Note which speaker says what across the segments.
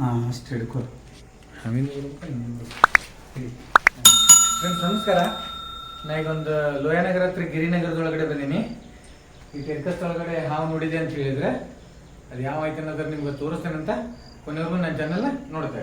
Speaker 1: ಹಾಂ ಅಷ್ಟು ಹಿಡ್ಕೊ
Speaker 2: ಫ್ರೆಂಡ್ಸ್ ನಮಸ್ಕಾರ ನಾ ಈಗೊಂದು ಲೋಯಾನಗರ ಹತ್ರ ಗಿರಿನಗರದೊಳಗಡೆ ಬಂದೀನಿ ಈ ಟೆರ್ಕಸ್ ಒಳಗಡೆ ಹಾವು ನೋಡಿದೆ ಅಂತ ಹೇಳಿದ್ರೆ ಅದು ಯಾವ ಐತೆ ಅನ್ನೋದ್ರ ನಿಮ್ಗೆ ತೋರಿಸ್ತೇನೆ ಅಂತ ಕೊನೆವರೆಗೂ ನನ್ನ ಚಾನಲ್ ನೋಡ್ತಾ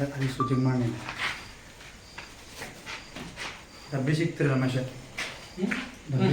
Speaker 1: अधिकसि
Speaker 2: शत रमेश डबी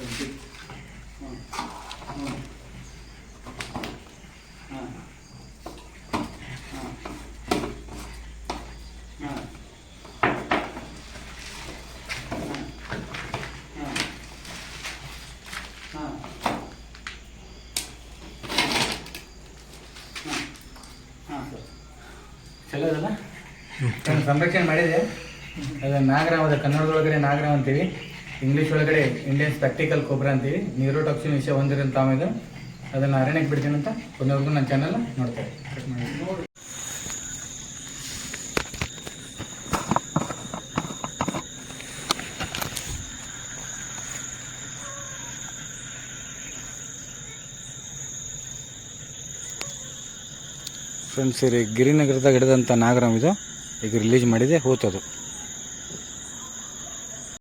Speaker 2: ಸಂರಕ್ಷಣೆ ಮಾಡಿದೆ ಅದು ಅದ ಕನ್ನಡದೊಳಗಡೆ ನಾಗರಾಮ್ ಅಂತೀವಿ ಇಂಗ್ಲೀಷ್ ಒಳಗಡೆ ಇಂಡಿಯನ್ ಸ್ಪೆಕ್ಟಿಕಲ್ ಕೊಬ್ರ ಅಂತೀವಿ ನ್ಯೂರೋಟಾಕ್ಸಿನ್ ವಿಷಯ ಹೊಂದಿರೋ ತಾವು ಅದನ್ನು ಅರಣ್ಯಕ್ಕೆ ಅಂತ ಕೊನೆವರೆಗೂ ನನ್ನ ಚಾನಲ್ ನೋಡ್ತಾರೆ
Speaker 3: ಫ್ರೆಂಡ್ಸ್ ಇರಿ ಗಿರಿನಗರದಾಗ ಹಿಡಿದಂಥ ನಾಗರಾಮ್ ಇದು ಈಗ ರಿಲೀಸ್ ಮಾಡಿದೆ ಹೋತದು